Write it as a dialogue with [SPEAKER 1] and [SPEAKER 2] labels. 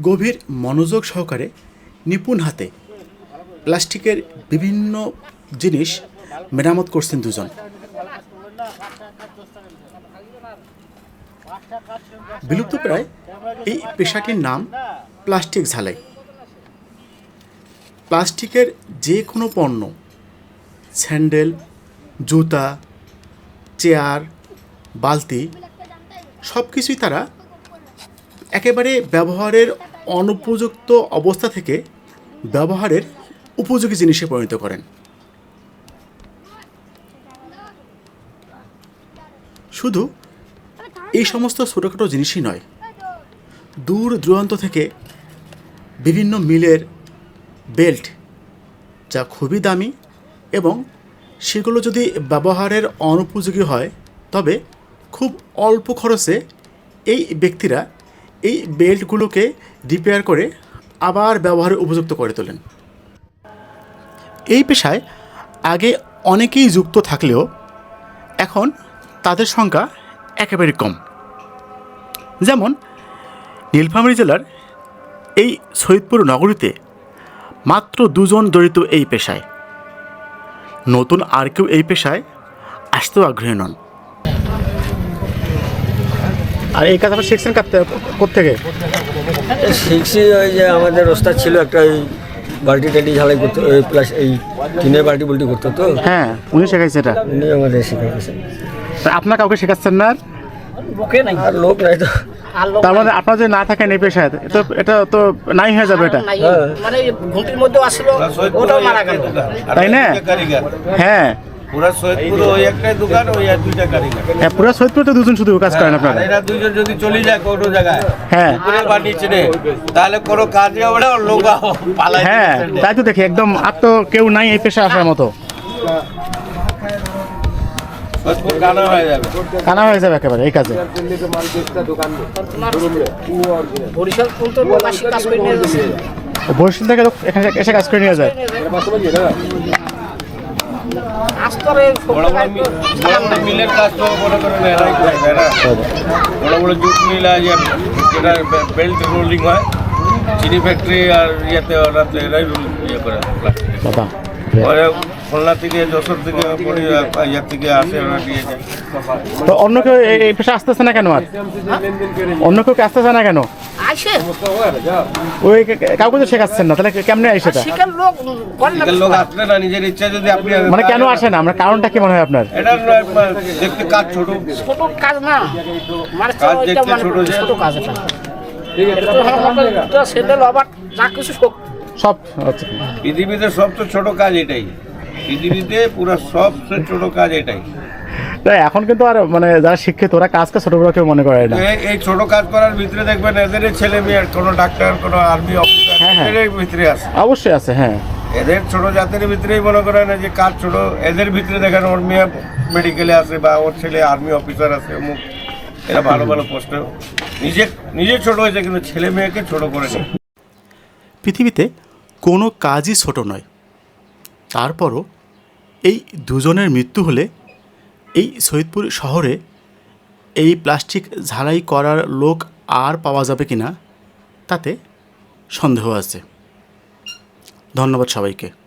[SPEAKER 1] গভীর মনোযোগ সহকারে নিপুণ হাতে প্লাস্টিকের বিভিন্ন জিনিস মেরামত করছেন দুজন। বিলুপ্ত প্রায় এই পেশাটির নাম প্লাস্টিক ঝালাই। প্লাস্টিকের যে কোনো পণ্য, স্যান্ডেল, জুতা, চেয়ার, বালতি সব কিছুই তারা একেবারে ব্যবহারের অনুপযুক্ত অবস্থা থেকে ব্যবহারের উপযোগী জিনিসে পরিণত করেন। শুধু এই সমস্ত ছোটোখাটো জিনিসই নয়, দূর দূরান্ত থেকে বিভিন্ন মিলের বেল্ট, যা খুবই দামি এবং সেগুলো যদি ব্যবহারের অনুপযোগী হয়, তবে খুব অল্প খরচে এই ব্যক্তিরা এই বেল্টগুলোকে রিপেয়ার করে আবার ব্যবহারের উপযুক্ত করে তোলেন। এই পেশায় আগে অনেকেই যুক্ত থাকলেও এখন তাদের সংখ্যা একেবারে কম। যেমন নীলফামারী জেলার এই সৈয়দপুর নগরীতে মাত্র দুজন জড়িত এই পেশায়। নতুন আর কেউ এই পেশায় আসতেও আগ্রহী নন। আর এই কাজ আপনার শিখছেন কোথেকে
[SPEAKER 2] শিখছি ওই যে আমাদের ওস্তাদ ছিল একটা ওই বাল্টি টাল্টি ঝালাই করতো ওই প্লাস এই টিনের বাল্টি বুল্টি করতো তো।
[SPEAKER 1] হ্যাঁ উনি শেখাইছে এটা।
[SPEAKER 2] উনি আমাদের শিখাইছে।
[SPEAKER 1] তা আপনার কাউকে শেখাচ্ছেন না আর?
[SPEAKER 2] আর লোক নাই তো।
[SPEAKER 1] তার মানে আপনার যে না থাকেন এই পেশায় তো এটা তো নাই হয়ে যাবে এটা।
[SPEAKER 3] মানে ঘুমটির মধ্যে আসছিল ওটাও মারা গেল।
[SPEAKER 1] তাই না? হ্যাঁ।
[SPEAKER 4] পুরা সৈয়দপুর ওই একটাই দোকান ওই আর দুইটা
[SPEAKER 1] হ্যাঁ পুরো সৈয়দপুর দুজন শুধু কাজ করেন আপনারা।
[SPEAKER 4] এরা যদি চলে যায় কোনো জায়গায়
[SPEAKER 1] হ্যাঁ।
[SPEAKER 4] উপরে বা নিচে তাহলে কোনো কাজে হবে না লোক পালায়
[SPEAKER 1] হ্যাঁ তাই তো দেখি একদম আর তো কেউ নাই এই পেশা আসার মতো।
[SPEAKER 4] কানা হয়ে যাবে।
[SPEAKER 1] একেবারে এই কাজে।
[SPEAKER 3] বরিশাল
[SPEAKER 1] থেকে এখানে এসে কাজ করে নিয়ে যায়।
[SPEAKER 4] বড় বড় মি- বড় বড় মিলের কাজ তো মনে করেন এরাই করবে এরা বড় বড় জুট মিল আছে যেটা বেল্ট রোলিং হয় চিনি ফ্যাক্টরি আর ইয়েতে ওরা এরাই রোল ইয়ে করে।
[SPEAKER 1] বাবা।
[SPEAKER 4] খুলনা থেকে যশোর থেকে পরে ইয়ে থেকে আসে ওরা নিয়ে যায়।
[SPEAKER 1] তো অন্য কেউ এই পেশা আসতেছে না কেন আর? অন্য কেউ কি আসতেছে না কেন?
[SPEAKER 3] আসে।
[SPEAKER 1] ওই কাউকে তো শেখাচ্ছেন না তাহলে কেমনে আসে এটা?
[SPEAKER 3] লোক করে না
[SPEAKER 4] এখানে লোক আসলে না নিজের ইচ্ছা যদি আপনি
[SPEAKER 1] মানে কেন আসে না? আমরা কারণটা কি মনে হয় আপনার?
[SPEAKER 4] এটা দেখতে কাজ ছোট?
[SPEAKER 3] ছোট কাজ না। মানে
[SPEAKER 4] কাজ দেখতে
[SPEAKER 3] মানে
[SPEAKER 4] ছোট
[SPEAKER 3] ছোট কাজ এটা। এটা তো আমার আবার যা কিছু সব
[SPEAKER 1] সব আচ্ছা।
[SPEAKER 4] পৃথিবীতে সবচেয়ে ছোট কাজ এটাই। পৃথিবীতে পুরো সবচেয়ে ছোট কাজ এটাই।
[SPEAKER 1] তাই এখন কিন্তু আর মানে যারা শিক্ষিত ওরা কাজকে ছোট বড় কেউ মনে করে না।
[SPEAKER 4] এই- এই ছোট কাজ করার ভিতরে দেখবেন এদের ছেলে মেয়ে কোনো ডাক্তার কোনো আর্মি অফিসার
[SPEAKER 1] হ্যাঁ, হ্যাঁ।
[SPEAKER 4] এদের ভিতরে আছে।
[SPEAKER 1] অবশ্যই আছে হ্যাঁ।
[SPEAKER 4] এদের ছোট জাতের ভিতরেই মনে করেন যে কাজ ছোট এদের ভিতরে দেখেন ওর মেয়ে মেডিকেলে আছে বা ওর ছেলে আর্মি অফিসার আছে অমুক। এরা ভালো ভালো পোস্টে নিজে নিজে ছোট হয়েছে কিন্তু ছেলে মেয়েকে ছোট করেছে
[SPEAKER 1] পৃথিবীতে কোনো কাজই ছোট নয়। তারপরও এই দুজনের মৃত্যু হলে এই সৈয়দপুর শহরে এই প্লাস্টিক ঝাড়াই করার লোক আর পাওয়া যাবে কি না তাতে সন্দেহ আছে। ধন্যবাদ সবাইকে।